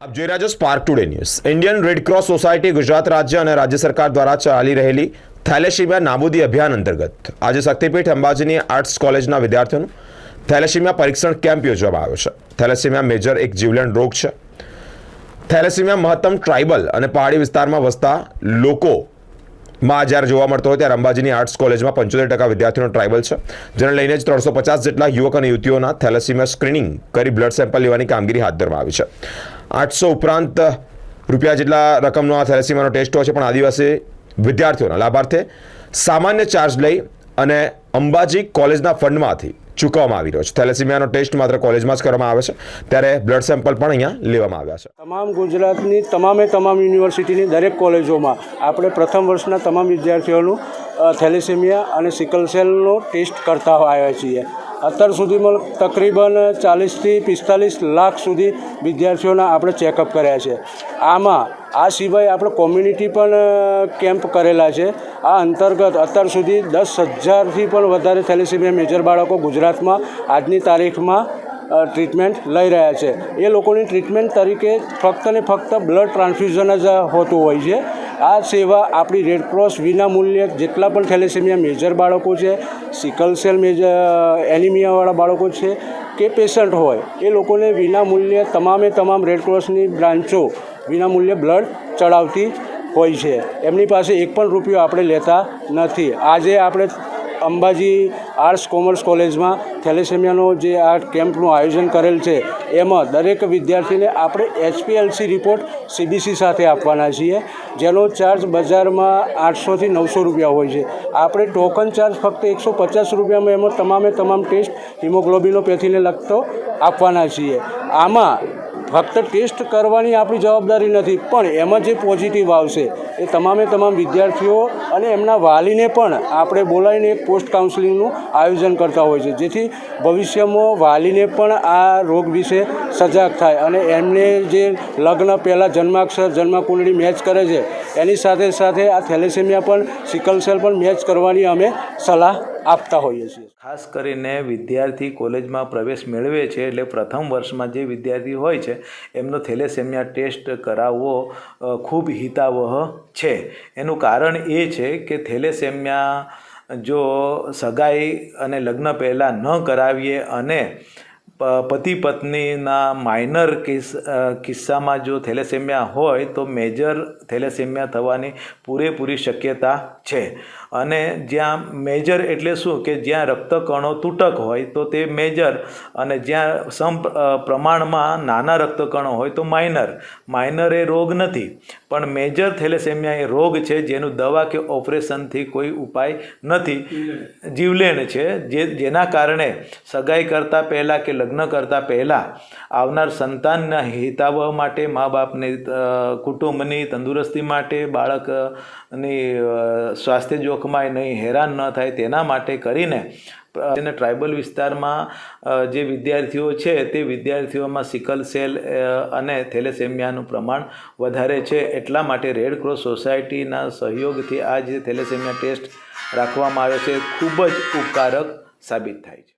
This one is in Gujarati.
આપ જોઈ રહ્યા છો Spark today news Indian Red Cross society Gujarat રાજ્ય અને રાજ્ય સરકાર દ્વારા ચાલી રહેલી થેલેસીમિયા નાબૂદી અભિયાન અંતર્ગત આજે શક્તિપીઠ અંબાજીની આર્ટ્સ કોલેજના વિદ્યાર્થીઓનું થેલેસીમિયા પરીક્ષણ કેમ્પ યોજવામાં આવ્યો છે. થેલેસીમિયા મેજર એક જીવલેણ રોગ છે. થેલેસીમિયા મહત્તમ ટ્રાઇબલ અને પહાડી વિસ્તારમાં વસતા લોકો માં જ્યારે જોવા મળતો હોય ત્યારે અંબાજીની આર્ટ્સ કોલેજમાં પંચોતેર ટકા વિદ્યાર્થીઓનો ટ્રાઇબલ છે. જેને લઈને જ ત્રણસો પચાસ જેટલા યુવક અને યુવતીઓના થેલેસીમિયા સ્ક્રીનિંગ કરી બ્લડ સેમ્પલ લેવાની કામગીરી હાથ ધરવામાં આવી છે. આઠસો ઉપરાંત રૂપિયા જેટલા રકમનો આ થેલેસીમાનો ટેસ્ટ હોય છે, પણ આદિવાસી વિદ્યાર્થીઓના લાભાર્થે સામાન્ય ચાર્જ લઈ અને અંબાજી કોલેજના ફંડમાંથી ચૂકવવામાં આવી રહ્યો છે. થેલેસીમિયાનો ટેસ્ટ માત્ર કોલેજમાં જ કરવામાં આવે છે, ત્યારે બ્લડ સેમ્પલ પણ અહીંયા લેવામાં આવ્યા છે. તમામ ગુજરાતની, તમામે તમામ યુનિવર્સિટીની દરેક કોલેજોમાં આપણે પ્રથમ વર્ષના તમામ વિદ્યાર્થીઓનું થેલેસેમિયા અને સિકલ સેલનો ટેસ્ટ કરતા આવ્યા છીએ. અત્યાર સુધીમાં તકરીબન ચાલીસથી પિસ્તાલીસ લાખ સુધી વિદ્યાર્થીઓના આપણે ચેકઅપ કર્યા છે. આમાં, આ સિવાય આપણે કોમ્યુનિટી પણ કેમ્પ કરેલા છે. આ અંતર્ગત અત્યાર સુધી દસ હજારથી પણ વધારે થેલેસેમિયા મેજર બાળકો ગુજરાતમાં આજની તારીખમાં ટ્રીટમેન્ટ લઈ રહ્યા છે. એ લોકોની ટ્રીટમેન્ટ તરીકે ફક્ત ને ફક્ત બ્લડ ટ્રાન્સફ્યુઝન જ હોતું હોય છે. આ સેવા આપણી રેડક્રોસ વિના મૂલ્યે જેટલા પણ થેલેસેમિયા મેજર બાળકો છે સિકલ મેજર એનિમિયાવાળા બાળકો છે કે પેશન્ટ હોય, એ લોકોને વિના મૂલ્યે તમામે તમામ રેડક્રોસની બ્રાન્ચો વિના મૂલ્યે બ્લડ ચડાવતી હોય છે. એમની પાસે એક પણ રૂપિયો આપણે લેતા નથી. આજે આપણે અંબાજી આર્ટ્સ કોમર્સ કોલેજમાં થેલેસેમિયાનો જે આ કેમ્પનું આયોજન કરેલ છે, એમાં દરેક વિદ્યાર્થીને આપણે એચપીએલસી રિપોર્ટ સીબીસી સાથે આપવાના છીએ, જેનો ચાર્જ બજારમાં આઠસોથી નવસો રૂપિયા હોય છે. આપણે ટોકન ચાર્જ ફક્ત એકસો પચાસ રૂપિયામાં એમાં તમામે તમામ ટેસ્ટ હિમોગ્લોબિનોપેથીને લગતો આપવાના છીએ. આમાં ફક્ત ટેસ્ટ કરવાની આપણી જવાબદારી નથી, પણ એમાં જે પોઝિટિવ આવશે એ તમામે તમામ વિદ્યાર્થીઓ અને એમના વાલીને પણ આપણે બોલાવીને એક પોસ્ટ કાઉન્સિલિંગનું આયોજન કરતા હોય છે, જેથી ભવિષ્યમાં વાલીને પણ આ રોગ વિશે સજાગ થાય અને એમને જે લગ્ન પહેલાં જન્માક્ષર, જન્મકુંડળી મેચ કરે છે એની સાથે સાથે આ થેલેસેમિયા પણ સિકલ સેલ પણ મેચ કરવાની અમે સલાહ આપતા હોઈએ છીએ. ખાસ કરીને વિદ્યાર્થી કોલેજમાં પ્રવેશ મેળવે છે એટલે પ્રથમ વર્ષમાં જે વિદ્યાર્થી હોય છે, એમનો થેલેસેમિયા ટેસ્ટ કરાવવો ખૂબ હિતાવહ છે. એનું કારણ એ છે કે થેલેસેમિયા જો સગાઈ અને લગ્ન પહેલાં ન કરાવીએ અને પતિ પત્નીના માઇનર કિસ કિસ્સામાં જો થેલેસેમિયા હોય તો મેજર થેલેસેમિયા થવાની પૂરેપૂરી શક્યતા છે. અને જ્યાં મેજર એટલે શું? કે જ્યાં રક્તકણો તૂટક હોય તો તે મેજર અને જ્યાં સમ પ્રમાણમાં નાના રક્તકણો હોય તો માઇનર માઇનર એ રોગ નથી. પણ મેજર થેલેસેમિયા એ રોગ છે જેનું દવા કે ઓપરેશનથી કોઈ ઉપાય નથી. જીવલેણ છે જે જેના કારણે સગાઈ કરતાં પહેલાં કે લગ્ન કરતાં પહેલાં આવનાર સંતાનના હિતાવહ માટે મા બાપની કુટુંબની તંદુરસ્તી માટે, બાળકની સ્વાસ્થ્ય જોખમાય નહીં, હેરાન ન થાય તેના માટે કરીને અને ટ્રાઇબલ વિસ્તારમાં જે વિદ્યાર્થીઓ છે તે વિદ્યાર્થીઓમાં સિકલ સેલ અને થેલેસેમિયાનું પ્રમાણ વધારે છે. એટલા માટે રેડ ક્રોસ સોસાયટીના સહયોગથી આ જે થેલેસેમિયા ટેસ્ટ રાખવામાં આવે છે, ખૂબ જ ઉપકારક સાબિત થાય છે.